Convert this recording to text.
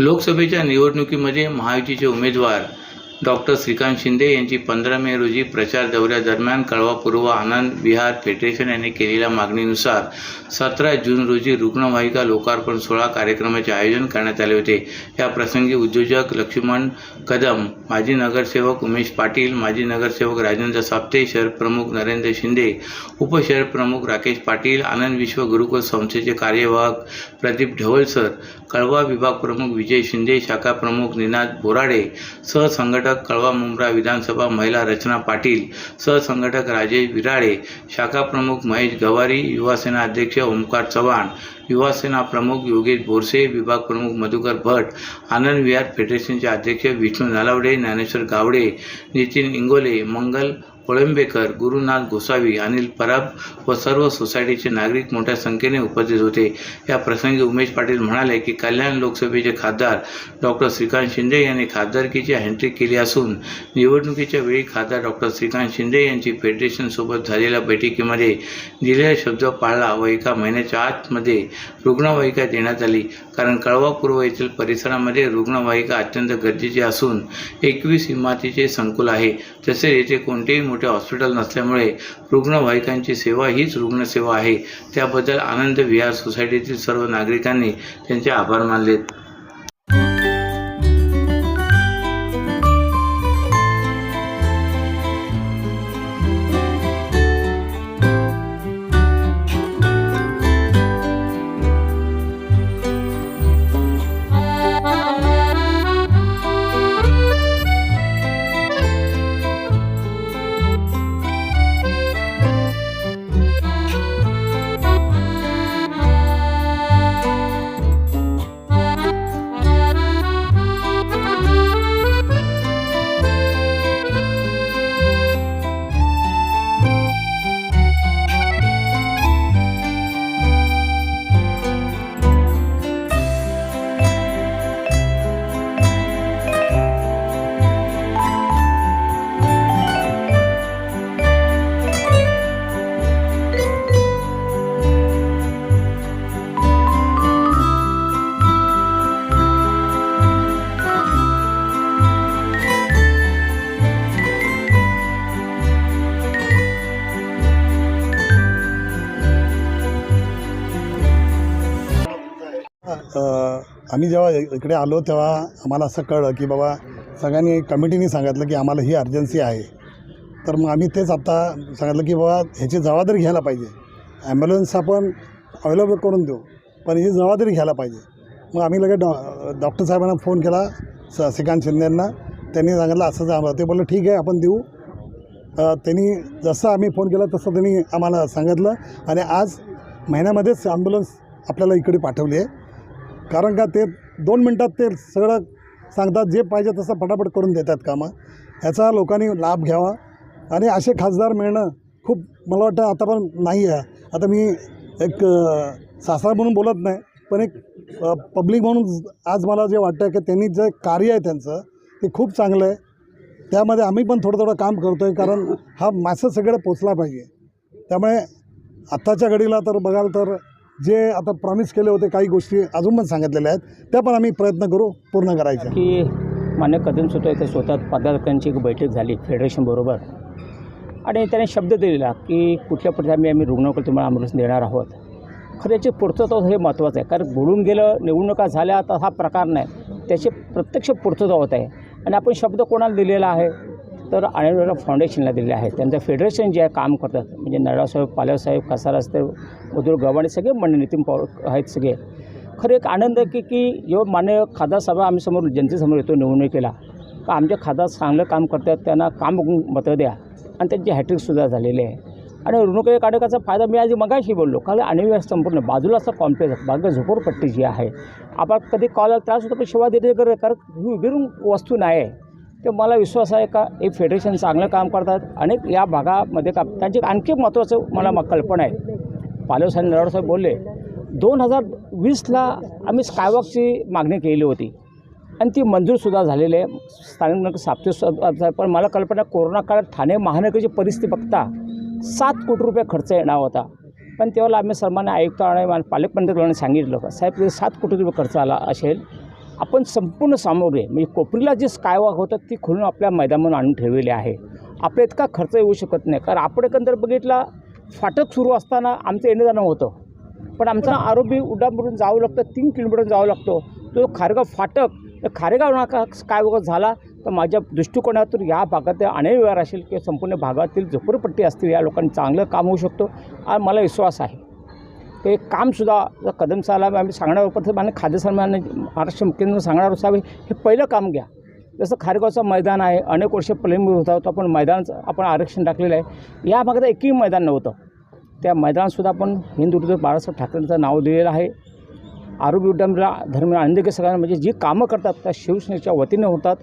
लोकसभेच्या निवडणुकीमध्ये महायुतीचे उमेदवार डॉक्टर श्रीकांत शिंदे यांची पंधरा मे रोजी प्रचार दौऱ्यादरम्यान कळवा पूर्व आनंद विहार फेडरेशन यांनी केलेल्या मागणीनुसार सतरा जून रोजी रुग्णवाहिका लोकार्पण सोहळा कार्यक्रमाचे आयोजन करण्यात आले होते. या प्रसंगी उद्योजक लक्ष्मण कदम माजी नगरसेवक उमेश पाटील माजी नगरसेवक राजेंद्र साप्ते शहर प्रमुख नरेंद्र शिंदे उपशहर प्रमुख राकेश पाटील आनंद विश्व गुरुकुल संस्थेचे कार्यवाहक प्रदीप ढवळसर कळवा विभाग प्रमुख विजय शिंदे शाखा प्रमुख निनाद बोराडे सहसंघटक कळवा मुंब्रा विधानसभा महिला रचना पाटील सहसंघटक राजेश विराळे शाखा प्रमुख महेश गवारी युवासेना अध्यक्ष ओमकार चव्हाण युवासेना प्रमुख योगेश बोरसे विभाग प्रमुख मधुकर भट आनंद विहार फेडरेशनचे अध्यक्ष विष्णू नालावडे ज्ञानेश्वर गावडे नितीन इंगोले मंगल कोळंबेकर गुरुनाथ गोसावी अनिल पराब व सर्व सोसायटीचे नागरिक मोठ्या संख्येने उपस्थित होते. या प्रसंगी उमेश पाटील म्हणाले की कल्याण लोकसभेचे खासदार डॉक्टर श्रीकांत शिंदे यांनी खासदारकीची हँट्रिक केली असून निवडणुकीच्या वेळी खासदार डॉक्टर श्रीकांत शिंदे यांची फेडरेशनसोबत झालेल्या बैठकीमध्ये दिलेला शब्द पाळला व एका महिन्याच्या आतमध्ये रुग्णवाहिका देण्यात आली. कारण कळवा पूर्व येथील परिसरामध्ये रुग्णवाहिका अत्यंत गरजेची असून एकवीस इमारतीचे संकुल आहे. तसेच येथे कोणतेही मोठे हॉस्पिटल नसल्यामुळे रुग्णवाहिकांची सेवा हीच रुग्णसेवा आहे. त्याबद्दल आनंद विहार सोसायटीतील सर्व नागरिकांनी त्यांचे आभार मानलेत. आम्ही जेव्हा इकडे आलो तेव्हा आम्हाला असं कळलं की बाबा सगळ्यांनी कमिटीने सांगितलं की आम्हाला ही अर्जन्सी आहे. तर मग आम्ही तेच आत्ता सांगितलं की बाबा ह्याची जबाबदारी घ्यायला पाहिजे. ॲम्ब्युलन्स आपण अवेलेबल करून देऊ पण ही जबाबदारी घ्यायला पाहिजे. मग आम्ही लगेच डॉ डॉक्टर साहेबांना फोन केला स श्रीकांत शिंदेंना त्यांनी सांगितलं असं जा ते बोललं ठीक आहे आपण देऊ. त्यांनी जसं आम्ही फोन केला तसं त्यांनी आम्हाला सांगितलं. आणि आज महिन्यामध्येच ॲम्ब्युलन्स आपल्याला इकडे पाठवली आहे. कारण का ते दोन मिनटात ते सगळं सांगतात जे पाहिजे तसं फटाफट करून देतात कामं. ह्याचा लोकांनी लाभ घ्यावा. आणि असे खासदार मिळणं खूप मला वाटतं आता पण नाही आहे. आता मी एक सासरा म्हणून बोलत नाही पण एक पब्लिक म्हणून आज मला जे वाटतं की त्यांनी जे कार्य आहे त्यांचं ते खूप चांगलं आहे. त्यामध्ये आम्ही पण थोडं थोडं काम करतो आहे कारण हा मॅसेज सगळं पोचला पाहिजे. त्यामुळे आत्ताच्या घडीला तर बघाल तर जे आता प्रॉमिस केले होते काही गोष्टी अजून पण सांगितलेल्या आहेत त्या पण आम्ही प्रयत्न करू पूर्ण करायच्या की मान्य कदम सुद्धा इथे स्वतः पदाधिकाऱ्यांची एक बैठक झाली फेडरेशनबरोबर आणि त्याने शब्द दिलेला की कुठल्या प्रकारे आम्ही आम्ही रुग्णाकडे तुम्हाला ॲम्ब्युलन्स देणार आहोत. खरं याची पूर्तता हे महत्त्वाचं आहे कारण बोलून गेलं निवडणुका झाल्या तर हा प्रकार नाही. त्याची प्रत्यक्ष पूर्तता होत आहे. आणि आपण शब्द कोणाला दिलेला आहे? तर आनंदराव फाउंडेशनला दिले आहे त्यांचं फेडरेशन जे आहे काम करतात. म्हणजे नळासाहेब पालवसाहेब कसार असते मधुर गव्हाणे सगळे मंडळी नितीन पवार आहेत सगळे. खरं एक आनंद आहे की की जेव्हा मान्य खासदार सभा आम्ही समोर जनतेसमोर येतो निवडणुकीला का आमचे खासदार चांगलं काम करतात त्यांना काम बघून मतं द्या. आणि त्यांची हॅट्रिकसुद्धा झालेली आहे. आणि ऋणुकय काढकाचा फायदा मी आज मगाशी बोललो. कारण अनिवार्य संपूर्ण बाजूला असं कॉम्प्लेक्स बाग झोपडपट्टी जी आहे. आपण कधी कॉल त्रास होतो पण शिवाय देते कारण ही उभी वस्तू नाही आहे. तर मला विश्वास आहे का? हे फेडरेशन चांगलं काम करतात अनेक या भागामध्ये का त्यांची आणखी महत्त्वाचं मला मग कल्पना आहे. पालवसाहेब नरवाडसाहेब बोलले दोन हजार वीसला आम्ही स्कायवॉकची मागणी केली होती. आणि ती मंजूरसुद्धा झालेली आहे. स्थानिक साप्ते पण मला कल्पना कोरोना काळात ठाणे महानगरची परिस्थिती बघता सात कोटी रुपये खर्च येणार होता. पण तेव्हा आम्ही सर्वांना आयुक्त आणि मान- पालकमंत्र्यांनी सांगितलं का साहेब ते सात कोटी रुपये खर्च आला असेल आपण संपूर्ण सामग्री म्हणजे कोपरीला जे स्कायवॉक होतं ती खोलून आपल्या मैदानावर आणून ठेवलेली आहे. आपल्या इतका खर्च येऊ शकत नाही. कारण आपण एकंदर बघितला फाटक सुरू असताना आमचं येणं जाणं होतं. पण आमचं आरोपी उड्डाणवरून जावं लागतं तीन किलोमीटर जावं लागतो. तो खारेगाव फाटक तर खारेगाव नाका स्कायवॉक झाला तर माझ्या दृष्टिकोनातून या भागातील अनेक व्यवहार असेल किंवा संपूर्ण भागातील झोपडपट्टी असतील या लोकांनी चांगलं काम होऊ शकतो. आणि मला विश्वास आहे. ते कामसुद्धा कदम साहेब आम्ही सांगणार होतो आणि खाद्य सन्मान महाराष्ट्र मुख्यमंत्री सांगणार साहेब हे पहिलं काम घ्या. जसं खारेगावचं मैदान आहे अनेक वर्ष प्रलंबित होता होतं पण मैदानाचं आपण आरक्षण टाकलेलं आहे. या भागात एकही मैदान नव्हतं. त्या मैदानातसुद्धा आपण हिंदुत्व बाळासाहेब ठाकरेंचं नाव दिलेलं आहे. आरोग्य उड्डाणला धर्म आनंदी सगळ्यांना म्हणजे जी कामं करतात त्या शिवसेनेच्या वतीने होतात.